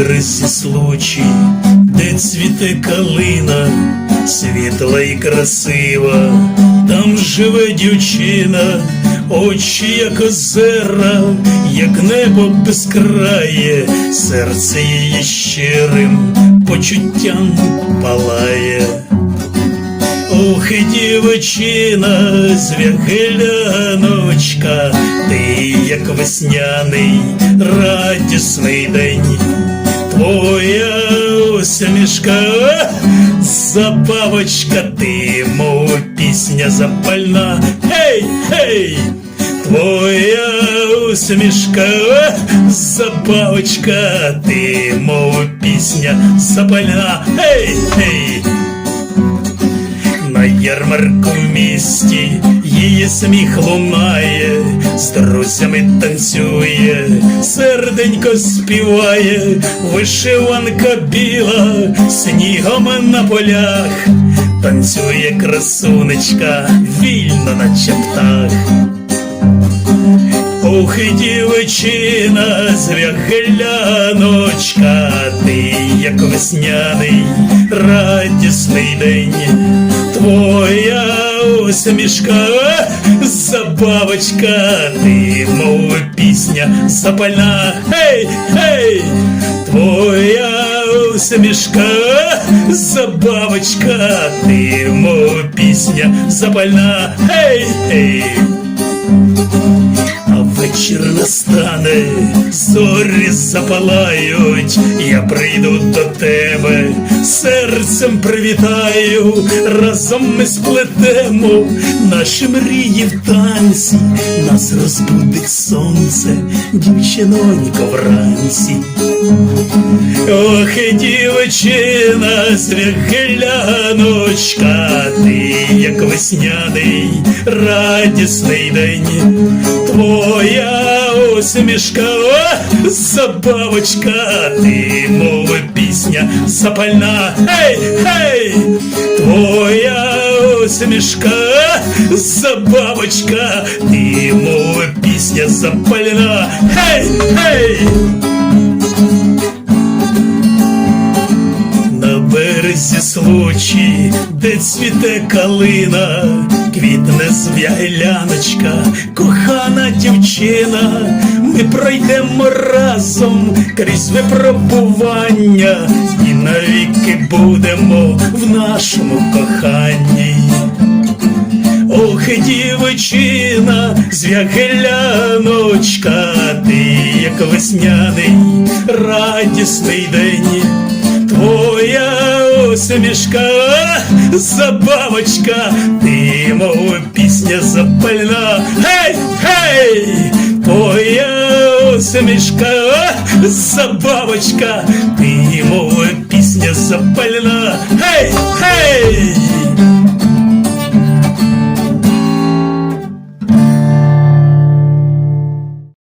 березі случай, де цвіте калина, світла і красива, там живе дівчина, очі, як озера, як небо безкрає, серце її щирим почуттям палає. Ох, дівчина, звягеляночка, ти як весняний радісний день, твоя усмішка, забавочка, ти, мов пісня запальна, гей, гей, твоя усмішка, забавочка, ти, мов пісня запальна, гей, гей. На ярмарку в місті її сміх лунає, з друзями танцює, серденько співає, вишиванка біла, снігом на полях, танцює красунечка, вільно наче птах. І дівчина, звягеляночка, ти як весняний радісний день, усмішка, забавочка, ти мов пісня запальна, гей, гей, твоя усмішка, забавочка, ти мов пісня запальна, гей, гей. Вечір настане, зорі запалають, я прийду до тебе, серцем привітаю, разом ми сплетемо наші мрії в танці, нас розбудить сонце, дівчинонько вранці. Ох, дівчина, звягеляночка, ти весняний радісний день, твоя усмішка, о, забавочка, ти мов пісня запальна, гей, гей, твоя усмішка, забавочка, ти мов пісня запальна, гей, гей. Случай, де цвіте калина, квітне звягеляночка, кохана дівчина, ми пройдемо разом крізь випробування, і навіки будемо в нашому коханні. Ох, дівчина, звягеляночка, ти як весняний радісний день, усмішка, забавочка, ти мов пісня запальна, гей, гей, твоя усмішка, забавочка, ти мов пісня запальна, гей, гей.